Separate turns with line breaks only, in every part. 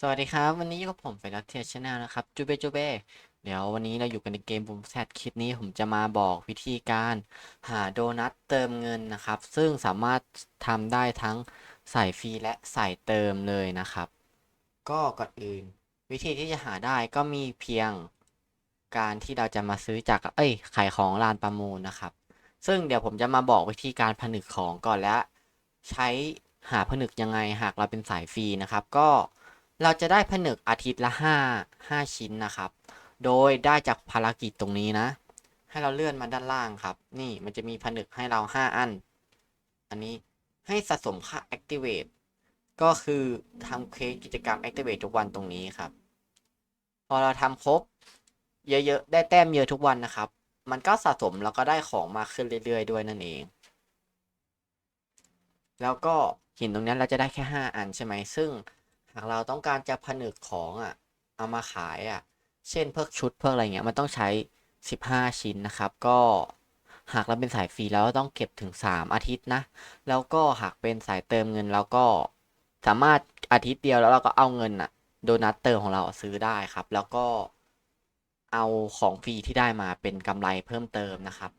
สวัสดีครับ วันนี้อยู่กับผมเฟรนเทียชแนลนะครับจูเบจูเบเดี๋ยววันนี้เราอยู่กันในเกมบูมแซดคลิปนี้ผมจะมาบอกวิธีการหาโดนัทเติมเงินนะครับ ซึ่งสามารถทำได้ทั้งใส่ฟรีและใส่เติมเลยนะครับ ก็ก่อนอื่น วิธีที่จะหาได้ก็มีเพียงการที่เราจะมาซื้อจากเอ้ยขายของร้านประมูลนะครับ ซึ่งเดี๋ยวผมจะมาบอกวิธีการผนึกของก่อนและ ใช้หาผนึกยังไงหากเราเป็นสายฟรีนะครับ ก็ เราจะได้ผนึกอาทิตย์ละ 5 5 ชิ้นนะครับ โดยได้จากภารกิจตรงนี้นะ ให้เราเลื่อนมาด้านล่างครับ นี่มันจะมีผนึกให้เรา 5 อัน อันนี้ให้สะสมค่า activate ก็คือทำเควสกิจกรรม activate ทุกวันตรงนี้ครับ พอเราทำครบ เยอะๆ ได้แต้มเยอะทุกวันนะครับ มันก็สะสมแล้วก็ได้ของมาขึ้นเรื่อยๆ ด้วยนั่นเอง แล้วก็หินตรงนี้เราจะได้แค่ 5 อันใช่ไหมซึ่งากเราต้องการจะผนึกของอะเอามาขายอะเช่นเพิกชุดเพิกอะไรเงี้ยมันต้องใช้ 15 ชิ้นนะครับ ก็หากเราเป็นสายฟรีแล้วต้องเก็บถึง 3 อาทิตย์นะ แล้วก็หากเป็นสายเติมเงินเราก็สามารถอาทิตย์เดียวแล้วเราก็เอาเงินอะโดนัทเติมของเราซื้อได้ครับ แล้วก็เอาของฟรีที่ได้มาเป็นกำไรเพิ่มเติมนะครับ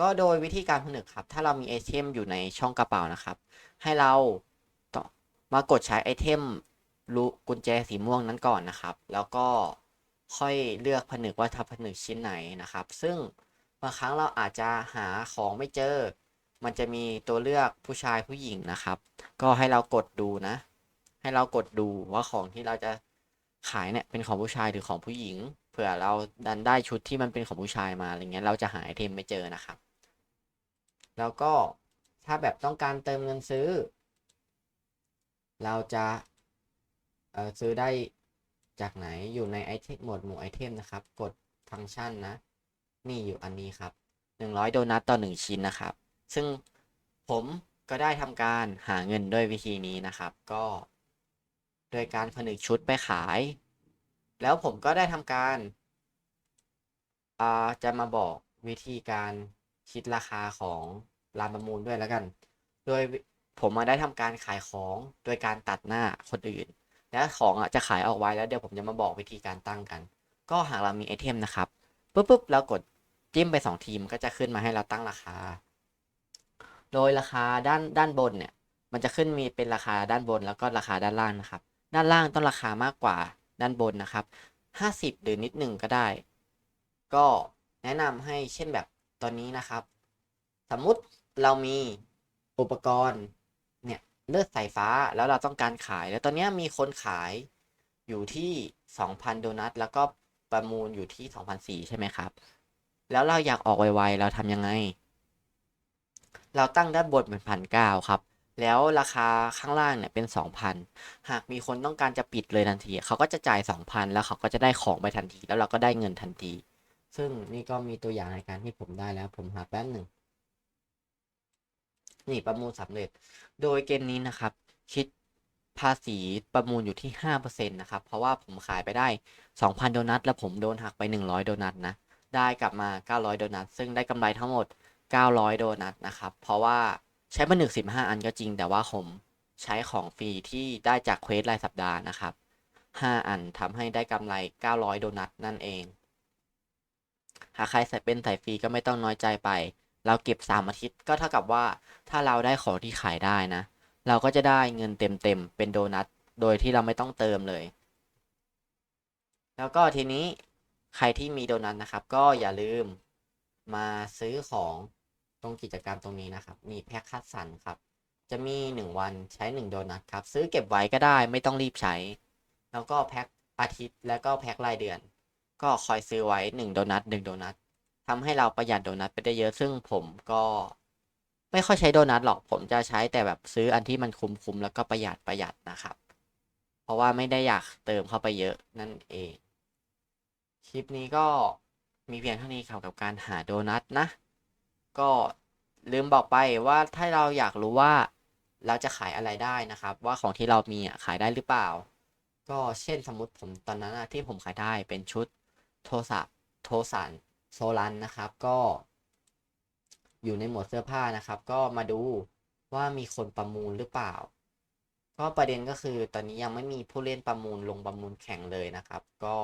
ก็โดยวิธีการผนึกครับ ถ้าเรามีไอเทมอยู่ในช่องกระเป๋านะครับ ให้เรา มากดใช้ไอเทมรูกุญแจสีม่วงนั้นก่อนนะครับ แล้วก็ค่อยเลือกผนึกว่าทำผนึกชิ้นไหนนะครับ ซึ่งบางครั้งเราอาจจะหาของไม่เจอ มันจะมีตัวเลือกผู้ชายผู้หญิงนะครับ ก็ให้เรากดดูนะ ให้เรากดดูว่าของที่เราจะขายเนี่ยเป็นของผู้ชายหรือของผู้หญิง เผื่อเราดันได้ชุดที่มันเป็นของผู้ชายมาอะไรเงี้ยเราจะหาไอเทมไม่เจอนะครับ แล้วก็ถ้าแบบต้องการเติมเงินซื้อ เราจะเออซื้อได้จากไหนอยู่ในไอเทมหมวดหมู่ไอเทมนะครับ กดฟังก์ชันนะ นี่อยู่อันนี้ครับ 100 โดนัทต่อ 1 ชิ้นนะครับ ซึ่งผมก็ได้ทำการหาเงินด้วยวิธีนี้นะครับ ก็ โดยการผนึกชุดไปขาย แล้วผมก็ได้ทำการาจะมาบอกวิธีการคิดราคาของร้านประมูลด้วยแล้วกัน โดย ผมมาได้ทำการขายของโดยการตัดหน้าคนอื่น แล้วของอะจะขายออกไว้แล้วเดี๋ยวผมจะมาบอกวิธีการตั้งกัน ก็หากเรามีไอเทมนะครับปุ๊บปุ๊บเรากดจิ้มไป 2 ทีมก็จะขึ้นมาให้เราตั้งราคา โดยราคาด้านด้านบนเนี่ย มันจะขึ้นมีเป็นราคาด้านบนแล้วก็ราคาด้านล่างนะครับ ด้านล่างต้องราคามากกว่าด้านบนนะครับ 50 หรือนิดหนึ่งก็ได้ ก็แนะนำให้เช่นแบบตอนนี้นะครับ สมมุติเรามีอุปกรณ์ เลือดสายฟ้าแล้วเราต้องการขาย แล้วตอนนี้มีคนขายอยู่ที่ 2,000 โดนัท แล้วก็ประมูลอยู่ที่ 2,004ใช่ไหมครับ แล้วเราอยากออกไวๆ เราทำยังไง เราตั้งด้านบนเป็นพันเก้าครับ แล้วราคาข้างล่างเนี่ยเป็น 2,000 หากมีคนต้องการจะปิดเลยทันที เขาก็จะจ่าย 2,000 แล้วเขาก็จะได้ของไปทันที แล้วเราก็ได้เงินทันที ซึ่งนี่ก็มีตัวอย่างในการที่ผมได้แล้ว ผมหาแป๊บหนึ่ง นี่ประมูลสำเร็จ โดยเกมนี้นะครับ คิดภาษีประมูลอยู่ที่5%นะครับ เพราะว่าผมขายไปได้ 2,000 โดนัท แล้วผมโดนหักไป 100 โดนัทนะ ได้กลับมา 900 โดนัท ซึ่งได้กำไรทั้งหมด 900 โดนัทนะครับ เพราะว่าใช้มาหนึ่งสิบห้าอันก็จริง แต่ว่าผมใช้ของฟรีที่ได้จากเควสรายสัปดาห์นะครับ5อันทำให้ได้กำไร 900 โดนัทนั่นเอง หากใครใส่เป็นสายฟรีก็ไม่ต้องน้อยใจไป เราเก็บ 3 อาทิตย์ก็เท่ากับว่าถ้าเราได้ของที่ขายได้นะ เราก็จะได้เงินเต็มๆเป็นโดนัทโดยที่เราไม่ต้องเติมเลย แล้วก็ทีนี้ใครที่มีโดนัทนะครับ ก็อย่าลืมมาซื้อของตรงกิจกรรมตรงนี้นะครับ มีแพ็คคัดสรรครับ จะมี 1 วันใช้ 1 โดนัทครับ ซื้อเก็บไว้ก็ได้ไม่ต้องรีบใช้ แล้วก็แพ็คอาทิตย์แล้วก็แพ็ครายเดือน ก็คอยซื้อไว้ 1 โดนัท1โดนัท ทำให้เราประหยัดโดนัทไปได้เยอะ ซึ่งผมก็ไม่ค่อยใช้โดนัทหรอก ผมจะใช้แต่แบบซื้ออันที่มันคุ้มๆแล้วก็ประหยัดประหยัดนะครับ เพราะว่าไม่ได้อยากเติมเข้าไปเยอะนั่นเอง คลิปนี้ก็มีเพียงเท่านี้ครับกับการหาโดนัทนะ ก็ลืมบอกไปว่าถ้าเราอยากรู้ว่าเราจะขายอะไรได้นะครับ ว่าของที่เรามีขายได้หรือเปล่า ก็เช่นสมมติผมตอนนั้นที่ผมขายได้เป็นชุดโทสะโทสัน โซลันนะครับก็อยู่ในหมวดเสื้อผ้านะครับ ก็มาดูว่ามีคนประมูลหรือเปล่า ก็ประเด็นก็คือตอนนี้ยังไม่มีผู้เล่นประมูลลงประมูลแข่งเลยนะครับ ก็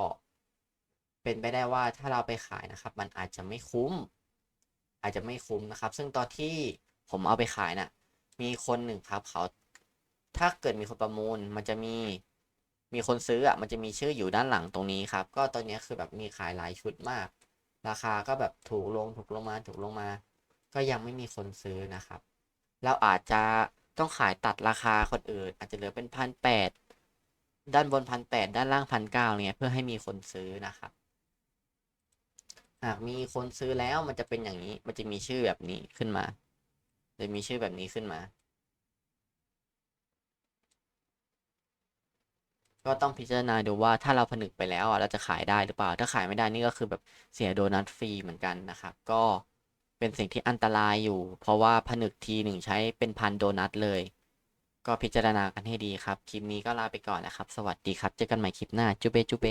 เป็นไปได้ว่าถ้าเราไปขายนะครับ มันอาจจะไม่คุ้ม อาจจะไม่คุ้มนะครับ ซึ่งตอนที่ผมเอาไปขายน่ะมีคนหนึ่งครับเขาถ้าเกิดมีคนประมูลมันจะมีมีคนซื้ออะมันจะมีชื่ออยู่ด้านหลังตรงนี้ครับ ก็ตอนนี้คือแบบมีขายหลายชุดมาก ราคาก็แบบถูกลงถูกลงมาถูกลงมา ก็ยังไม่มีคนซื้อนะครับ เราอาจจะต้องขายตัดราคาคนอื่น อาจจะเหลือเป็นพันแปดด้านบนพันแปดด้านล่างพันเก้าเนี่ยเพื่อให้มีคนซื้อนะครับ หากมีคนซื้อแล้วมันจะเป็นอย่างนี้ มันจะมีชื่อแบบนี้ขึ้นมาจะมีชื่อแบบนี้ขึ้นมา ก็ต้องพิจารณาดูว่าถ้าเราผนึกไปแล้วอะเราจะขายได้หรือเปล่า ถ้าขายไม่ได้นี่ก็คือแบบเสียโดนัทฟรีเหมือนกันนะครับ ก็เป็นสิ่งที่อันตรายอยู่ เพราะว่าผนึกทีหนึ่งใช้เป็นพันโดนัทเลย ก็พิจารณากันให้ดีครับ คลิปนี้ก็ลาไปก่อนนะครับ สวัสดีครับ เจอกันใหม่คลิปหน้า จุเบจุเบ